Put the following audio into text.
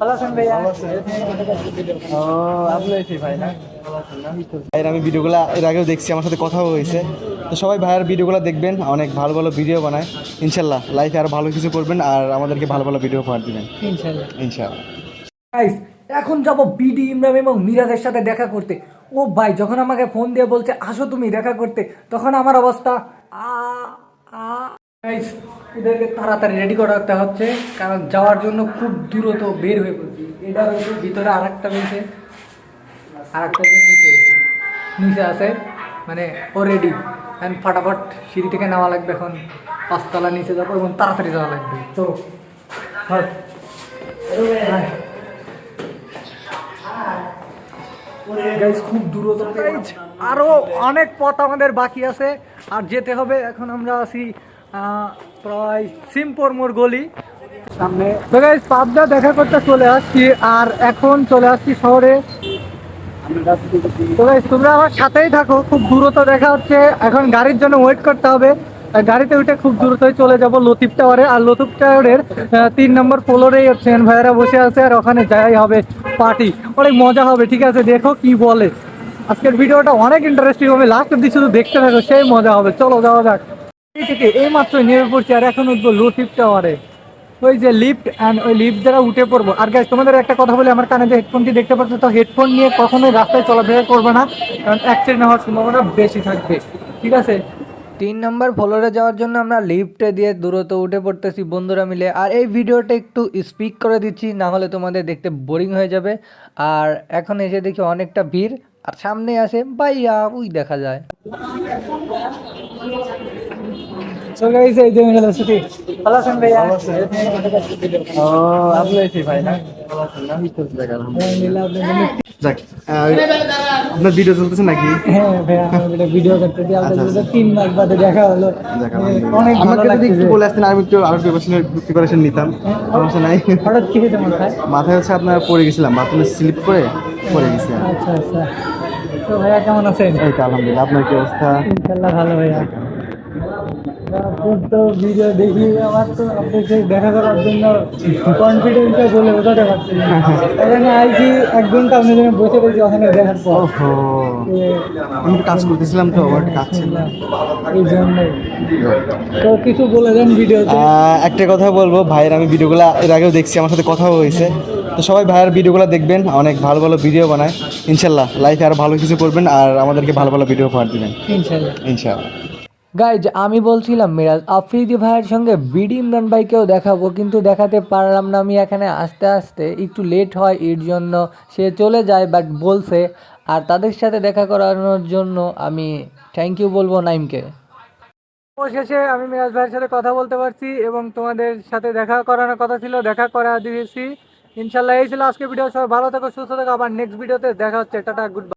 ভালো আছেন ভাইয়া? ও আপনি ভাই না? ভাইয়ের আমি ভিডিওগুলো এর আগেও দেখছি আমার সাথে কথাও হয়েছে। তো সবাই ভাইয়ের ভিডিওগুলো দেখবেন অনেক ভালো ভালো ভিডিও বানায়। ইনশাল্লাহ লাইফে আরও ভালো কিছু করবেন আর আমাদেরকে ভালো ভালো ভিডিও উপহার দিবেন। ইনশাল্লাহ। এখন যাব বিডি ইমরান এবং মিরাজের সাথে দেখা করতে। ও ভাই যখন আমাকে ফোন দিয়ে বলছে আসো তুমি দেখা করতে তখন আমার অবস্থা আ আ গাইস ওদেরকে তাড়াতাড়ি রেডি করাতে হচ্ছে কারণ যাওয়ার জন্য খুব দ্রুত বের হয়ে পড়ছি। এটা রয়েছে ভিতরে আর একটা রয়েছে আর একটা নিচে নিচে আছে মানে ও রেডি এখন ফাটাফট সিঁড়ি থেকে নেওয়া লাগবে এখন পাঁচতলা নিচে যাব এবং তাড়াতাড়ি যাওয়া লাগবে। তো হয়। খুব গাইজ আরও অনেক পথ আমাদের বাকি আছে আর যেতে হবে। এখন আমরা আহ, প্রায় সিমপোর মোড় গলি। সামনে। তো গাইজ পাবদা দেখা করতে চলে আসছি আর এখন চলে আসছি শহরে। তো গাইজ তোমরা আমার সাথেই থাকো, খুব দূরত্ব দেখা হচ্ছে। এখন গাড়ির জন্য ওয়েট করতে হবে। গাড়িতে উঠে খুব দূরত্বই চলে যাব লতিফ টাওয়ারে। আর লতিফ টাওয়ারের তিন নম্বর ফ্লোরেই হচ্ছেন ভাইয়েরা বসে আছে আর ওখানে যাই হবে পার্টি অনেক মজা হবে, ঠিক আছে? দেখো কি বলে। আজকের ভিডিওটা অনেক ইন্টারেস্টিং হবে। লাস্ট অব্দি শুধু দেখতে থাকো, সেই মজা হবে। চলো, যাওয়া যাক। থেকে এই মাত্র নেমে পড়ছি আর এখন উঠবো লতিফ টাওয়ারে ওই যে লিফট অ্যান্ড ওই লিফট দ্বারা উঠে পড়ব। আর গাইজ তোমাদের একটা কথা বলি, আমার কানে যে হেডফোনটি দেখতে পাচ্ছ, তো হেডফোন নিয়ে কখনোই রাস্তায় চলাফেরা করবে না, কারণ অ্যাক্সিডেন্ট হওয়ার সম্ভাবনা বেশি থাকবে। ঠিক আছে? তিন নম্বর ফ্লোরে যাওয়ার জন্য আমরা লিফটে দিয়ে দূরত্ব উঠে পড়তেছি বন্ধুরা মিলে। আর এই ভিডিওটা একটু স্পিক করে দিচ্ছি, না হলে তোমাদের দেখতে বোরিং হয়ে যাবে। আর এখন এসে দেখি অনেকটা ভিড়। আর সামনে আসে ভাইয়া ওই দেখা যায় So guys, এই যে হলো ছুটি। ভালো আছেন ভাইয়া? ও আপনি এসে ভাই না আলহামদুলিল্লাহ, আপনার জন্য- যাক আপনার ভিডিও চলতেছে নাকি? হ্যাঁ ভাইয়া, ভিডিও করতে দিই, আপনার তিন মাস বাদে দেখা হলো। আলহামদুলিল্লাহ। অনেক ভালো আমাকে একটু বলে আসতেন আমি একটু আরও প্রিপারেশনের প্রিপারেশন নিতাম। সমস্যা নাই। হঠাৎ কি হয়েছে মাথায়? মাথায় হচ্ছে আপনার পড়ে গেছিলাম বাথরুমে স্লিপ করে পড়ে গেছি আচ্ছা আচ্ছা। তো ভাইয়া কেমন আছেন? এই তো আলহামদুলিল্লাহ আপনার কি অবস্থা? ভালো ভাইয়া। তো ভিডিও দেখি আমার তো আপনাকে দেখা করার জন্য কনফিডেন্সটা বলে বোঝাতে পারছি না। আইছি এক ঘণ্টা আপনার জন্য বসে রয়েছি ওখানে দেখার পর। আমি কাজ করতেছিলাম তো আমার কাজ ছিল। এই জন্যই তো কিছু বলে দেন ভিডিওতে একটা কথা বলব ভাইয়ের আমি ভিডিওগুলো এর আগেও দেখছি আমার সাথে কথাও হয়েছে। তো সবাই ভাইয়ের ভিডিওগুলো দেখবেন অনেক ভালো ভালো ভিডিও বানায়। ইনশাল্লাহ লাইফে আরও ভালো কিছু করবেন আর আমাদেরকে ভালো ভালো ভিডিও উপহার দিবেন। ইনশাল্লাহ। ইনশাল্লাহ। গাইজ আমি বলছিলাম, মিরাজ, আফ্রিদি ভাইয়ের সঙ্গে বিডি ইমরান ভাইকেও দেখাবো, কিন্তু দেখাতে পারলাম না। আমি এখানে আস্তে আস্তে একটু লেট হয়, এর জন্য সে চলে যায় বাট বলছে, আর তাদের সাথে দেখা করানোর জন্য আমি থ্যাংক ইউ বলব নাইমকে। শেষে আমি মিরাজ ভাইয়ের সাথে কথা বলতে পারছি, এবং তোমাদের সাথে দেখা করানোর কথা ছিল, দেখা করা দিয়েছি। ইনশাল্লাহ এই ছিল আজকে ভিডিও সবাই ভালো থাকো, সুস্থ থাকো। আবার নেক্সট ভিডিওতে দেখা হচ্ছে। Tata good